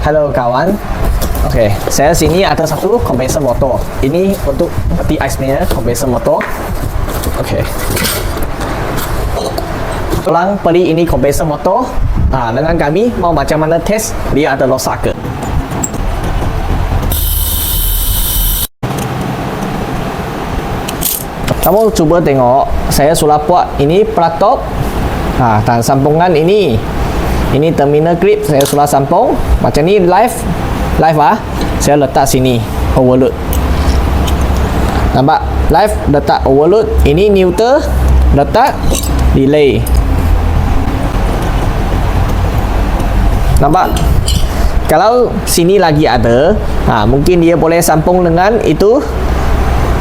Halo kawan. Okey, saya sini ada satu kompresor motor. Ini untuk peti ais punya kompresor motor. Okey. Tolong beli ini kompresor motor. Ah, dengan kami mau macam mana test dia ada rosak ke. Kamu cuba tengok saya sudah buat ini platop ha, dan sambungan ini ini terminal clip saya sudah sambung macam ni live live ah. Saya letak sini overload. Nampak? Live letak overload. Ini neutral letak delay. Nampak? Kalau sini lagi ada ha, mungkin dia boleh sambung dengan itu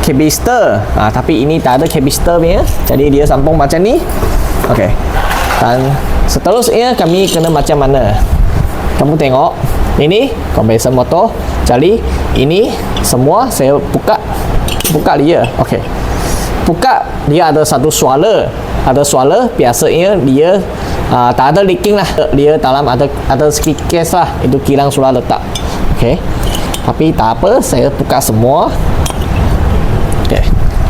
capacitor. Ha, tapi ini tak ada capacitor punya. Jadi dia sambung macam ni. Ok dan seterusnya kami kena macam mana? Kamu tengok. Ini kompresor motor. Jadi ini semua saya buka. Buka dia. Ok. Buka dia ada satu suara ada suara biasanya dia uh, tak ada leaking lah. Dia dalam ada ada sikit gas lah. Itu kilang sudah letak. Ok. Tapi tak apa saya buka semua. Okey.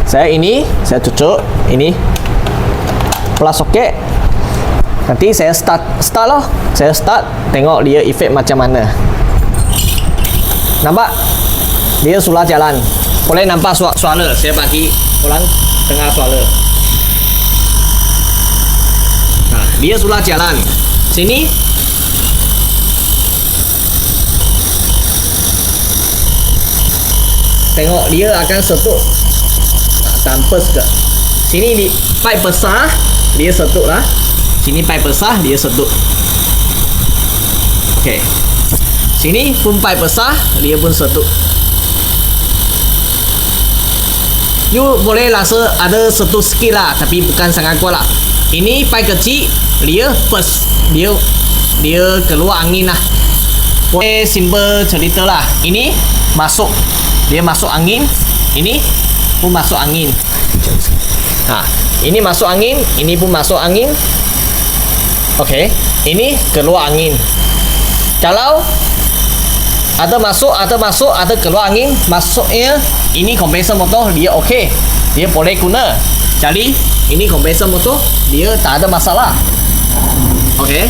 Saya ini saya cucuk. Ini. Plus soket. Nanti saya start start lah. Saya start tengok dia efek macam mana. Nampak? Dia sudah jalan. Boleh nampak suara, suara. Saya bagi orang tengah suara. Nah, dia sudah jalan. Sini tengok dia akan setuk tanpa ke sini di pipe besar dia setuk lah sini pipe besar dia setuk ok sini pun pipe besar dia pun setuk you boleh rasa ada setuk sikit lah tapi bukan sangat kuat lah. Ini pipe kecil dia first. Dia dia keluar angin lah. Boleh simple cerita lah. Ini masuk. Dia masuk angin. Ini pun masuk angin. Ha ini masuk angin ini pun masuk angin okey. Ini keluar angin. Kalau ada masuk ada masuk ada keluar angin masuknya ini kompresor motor dia okey. Dia boleh guna. Jadi ini kompresor motor dia tak ada masalah. Okey.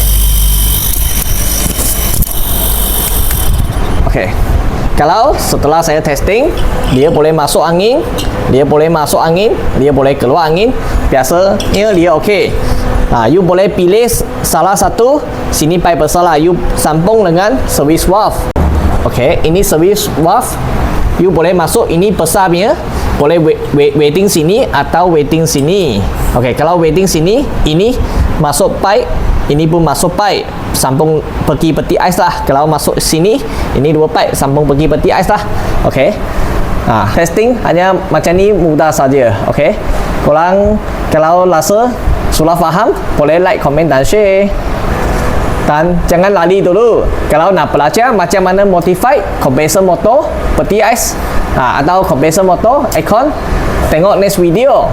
Okey kalau setelah saya testing dia boleh masuk angin dia boleh masuk angin dia boleh keluar angin biasanya dia okey ha, you boleh pilih salah satu sini pipe besar lah. You sambung dengan service valve. Okey ini service valve. You boleh masuk ini besar punya. Boleh wait, waiting sini atau waiting sini. Okey kalau waiting sini ini masuk pipe ini pun masuk pipe. Sambung pergi peti ais lah. Kalau masuk sini ini dua pipe. Sambung pergi peti ais lah. Ok ha, testing hanya macam ni mudah saja. Ok korang kalau rasa sudah faham boleh like, komen dan share. Dan jangan lari dulu. Kalau nak belajar macam mana modify kompresor motor peti ais ha, atau kompresor motor aircon tengok next video